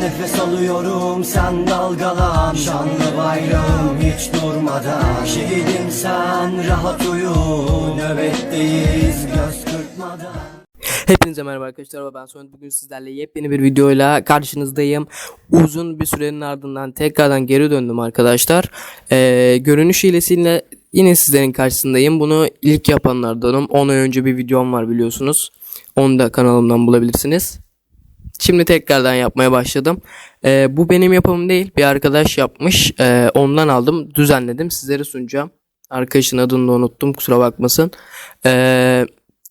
nefes alıyorum sen dalgalan Şanlı bayrağım hiç durmadan Şehidim sen rahat uyu Nöbetteyiz göz kırpmadan Hepinize merhaba arkadaşlar ben Sonet bugün sizlerle yepyeni bir videoyla karşınızdayım. Uzun bir sürenin ardından tekrardan geri döndüm arkadaşlar. Ee, görünüş hilesiyle yine sizlerin karşısındayım. Bunu ilk yapanlardanım. 10 ay önce bir videom var biliyorsunuz. Onu da kanalımdan bulabilirsiniz. Şimdi tekrardan yapmaya başladım. Ee, bu benim yapımım değil. Bir arkadaş yapmış. Ee, ondan aldım. Düzenledim. Sizlere sunacağım. Arkadaşın adını da unuttum. Kusura bakmasın. Eee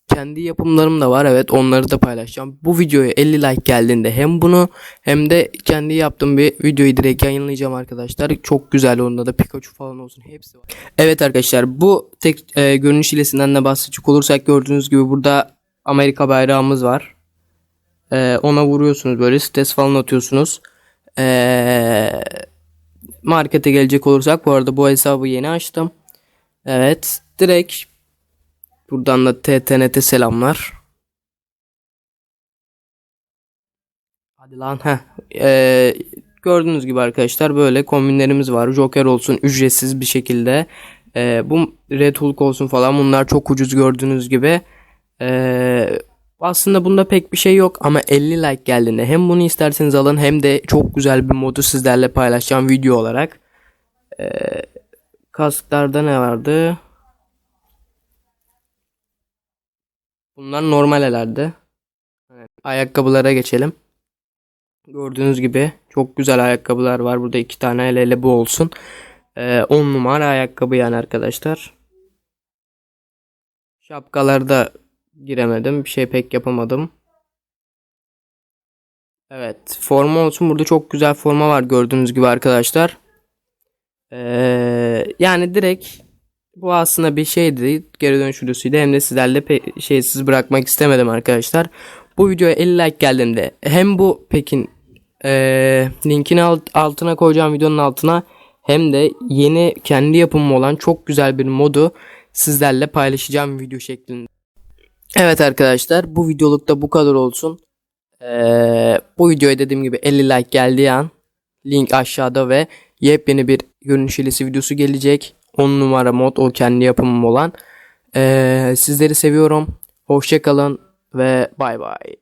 kendi yapımlarım da var evet onları da paylaşacağım. Bu videoya 50 like geldiğinde hem bunu hem de kendi yaptığım bir videoyu direkt yayınlayacağım arkadaşlar. Çok güzel onda da Pikachu falan olsun hepsi var. Evet arkadaşlar bu tek e, görünüş hilesinden de bahsedecek olursak gördüğünüz gibi burada Amerika bayrağımız var. E, ona vuruyorsunuz böyle stres falan atıyorsunuz. E, markete gelecek olursak bu arada bu hesabı yeni açtım. Evet direkt Buradan da TTNT selamlar. Hadi lan heh. Ee, gördüğünüz gibi arkadaşlar böyle kombinlerimiz var. Joker olsun ücretsiz bir şekilde. Ee, bu Red Hulk olsun falan bunlar çok ucuz gördüğünüz gibi. Ee, aslında bunda pek bir şey yok ama 50 like geldiğinde hem bunu isterseniz alın hem de çok güzel bir modu sizlerle paylaşacağım video olarak. Ee, kasklarda ne vardı? Bunlar normal herhalde. Evet. Ayakkabılara geçelim. Gördüğünüz gibi çok güzel ayakkabılar var. Burada iki tane hele hele bu olsun. 10 ee, numara ayakkabı yani arkadaşlar. Şapkalarda giremedim. Bir şey pek yapamadım. Evet. Forma olsun. Burada çok güzel forma var gördüğünüz gibi arkadaşlar. Ee, yani direkt bu aslında bir şeydi. Geri dönüş videosuydu. Hem de sizlerle şeysiz bırakmak istemedim arkadaşlar. Bu videoya 50 like geldiğinde hem bu pekin ee, linkini alt- altına koyacağım videonun altına hem de yeni kendi yapımım olan çok güzel bir modu sizlerle paylaşacağım video şeklinde. Evet arkadaşlar bu videoluk da bu kadar olsun. Ee, bu videoya dediğim gibi 50 like geldiği an link aşağıda ve yepyeni bir görünüş hilesi videosu gelecek. 10 numara mod o kendi yapımım olan. Ee, sizleri seviyorum. Hoşçakalın ve bay bay.